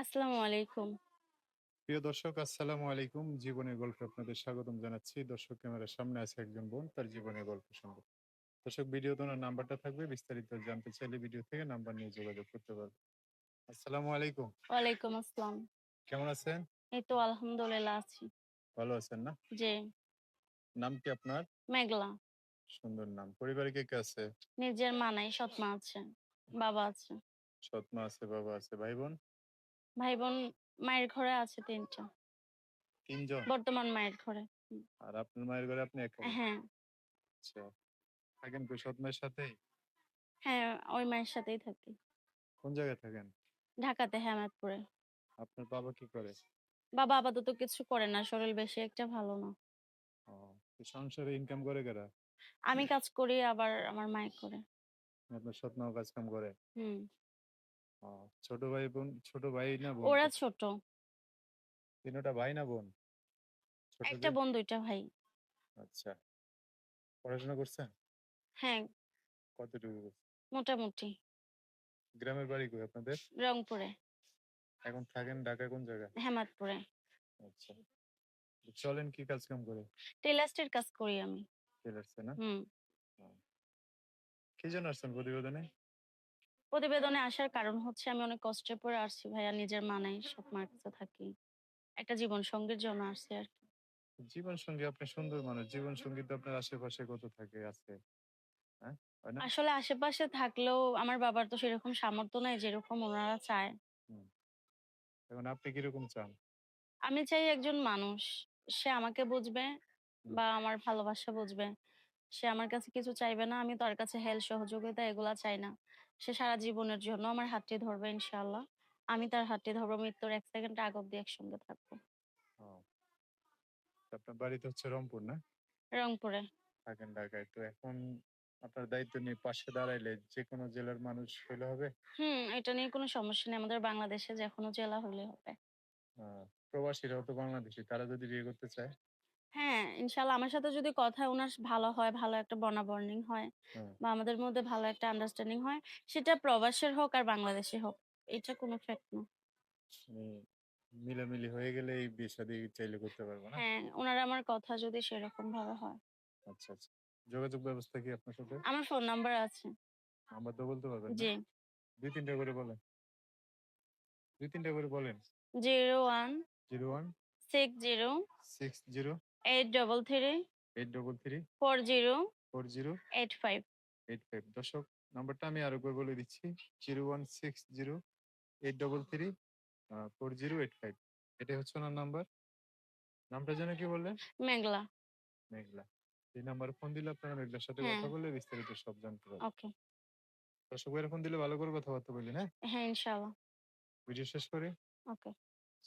আসসালামু আলাইকুম। প্রিয় দর্শক আসসালামু আলাইকুম। জীবনের গল্পে আপনাদের স্বাগতম জানাচ্ছি। দর্শক ক্যামেরার সামনে আছে একজন বোন তার জীবনের গল্প শুনব। দর্শক ভিডিওতে ওনার নাম্বারটা থাকবে বিস্তারিত জানতে চাইলে ভিডিও থেকে নাম্বার নিয়ে যোগাযোগ করতে পারবেন। আসসালামু আলাইকুম। ওয়ালাইকুম আসসালাম। কেমন আছেন? এই তো আলহামদুলিল্লাহ আছি। ভালো আছেন না? জি। নাম কি আপনার? মেঘলা। সুন্দর নাম। পরিবারে কে, কে আছে? নিজের মা নাই, সৎ মা আছে। বাবা আছে। সৎ মা আছে, বাবা আছে। ভাই-বোন? ভাই-বোন মায়ের ঘরে আছে ৩ টা। ৩ জন? বর্তমান মায়ের ঘরে। আর আপনার মায়ের ঘরে আপনি একাই? হ্যাঁ। আচ্ছা। থাকেন সৎ মায়ের সাথেই? হ্যাঁ, ওই মায়ের সাথেই থাকি। কোন জায়গায় থাকেন? ঢাকাতে হেমায়েতপুরে। আপনার বাবা কি করে? বাবা আপাতত কিছু করে না। শরীর বেশি একটা ভালো না। ও, তো সংসারে ইনকাম করে কারা? আমি কাজ করি আবার আমার মায়ে করে। আপনার সৎ মাও কাজ কাম করে? হুম। ছোট ভাই বোন ছোট ভাই না বোন? ওরা ছোট। তিনোটা ভাই না বোন? একটা বোন ২ টা ভাই। আচ্ছা। পড়াশোনা করছেন? হ্যাঁ। কতটুকু মোটামুটি। গ্রামের বাড়ি কই আপনাদের? রংপুরে। এখন থাকেন ঢাকায় কোন জায়গায়? হেমায়েতপুরে। আচ্ছা। চলেন কি কাজ কাম করে? টেলার্সের কাজ করি আমি। টেলার্সে না? হুম। কি জন্য আসছেন প্রতিবেদনে? প্রতিবেদনে আসার কারণ হচ্ছে আমি অনেক কষ্টে পড়ে আসছি ভাইয়া। নিজের মা নাই, সৎ মার কাছে থাকি। একটা জীবন সঙ্গীর জন্য আসছি আরকি। জীবন সঙ্গী আপনি সুন্দর মানুষ। জীবন সঙ্গী তো আপনার আশেপাশে কত থাকে আছে। হ্যাঁ? আসলে আশেপাশে থাকলেও আমার বাবার তো সেরকম সামর্থ্য নাই যেরকম ওনারা চায়। এখন আপনি কীরকম চান? আমি চাই একজন মানুষ সে আমাকে বুঝবে বা আমার ভালোবাসা বুঝবে। সে আমার কাছে কিছু চাইবে না। আমি তার কাছে হেল্প সহযোগিতা এগুলা চাই না। সে সারা জীবনের জন্য আমার হাতটি ধরবে ইনশাআল্লাহ। আমি তার হাতটি ধরবো মৃত্যুর ১ সেকেন্ড আগ অব্দি একসঙ্গে থাকব। আপনার বাড়ি তো হচ্ছে রংপুর না? রংপুরে। থাকেন ঢাকায়। তো এখন আপনার দায়িত্ব নিয়ে পাশে দাঁড়াইলে যেকোনো জেলার মানুষ হইলে হবে? হুম, এটা নিয়ে কোনো সমস্যা নেই। আমাদের বাংলাদেশে যেকোনো জেলা হলেই হবে। প্রবাসীরাও তো বাংলাদেশী। তারা যদি বিয়ে করতে চায়? হ্যাঁ, ইনশাআল্লাহ আমার সাথে যদি কথা ওনার ভালো হয়, ভালো একটা বন্ডা-বন্ডিং হয় হুম। বা আমাদের মধ্যে ভালো একটা আন্ডারস্ট্যান্ডিং হয়, সেটা প্রবাসের হোক আর বাংলাদেশে হোক। এটা কোনো ফ্যাক্ট না। মিলামিলি হয়ে গেলেই বিয়ে-শাদী চাইলে করতে পারব না? হ্যাঁ, উনার আমার কথা যদি সেরকম ভাবে হয়। আচ্ছা, আচ্ছা। যোগাযোগ ব্যবস্থা কি আপনার সাথে? আমার ফোন নাম্বার আছে। নাম্বারটা বলতে পারবেন না? জি। ২-৩ টা করে বলেন। ২-৩ টা করে বলেন। 01 01 60 60 833 833 40 40 85 85 দর্শক নাম্বারটা আমি আরেকবার বলে দিচ্ছি 0160 833 আ 4085 এটাই হচ্ছে ওনার নাম্বার। নামটা যেন কি বললেন? মেঘলা। মেঘলা। এই নাম্বারে ফোন দিলে আপনারা মেঘলার সাথে হ্যাঁ। কথা বলে বিস্তারিত সব জানতে পারবেন। ওকে। দর্শক ফোন দিলে ভালো করে কথাবার্তা বলবেন, হ্যাঁ? হ্যাঁ, ইনশাআল্লাহ। ভিডিও শেষ করি? ওকে।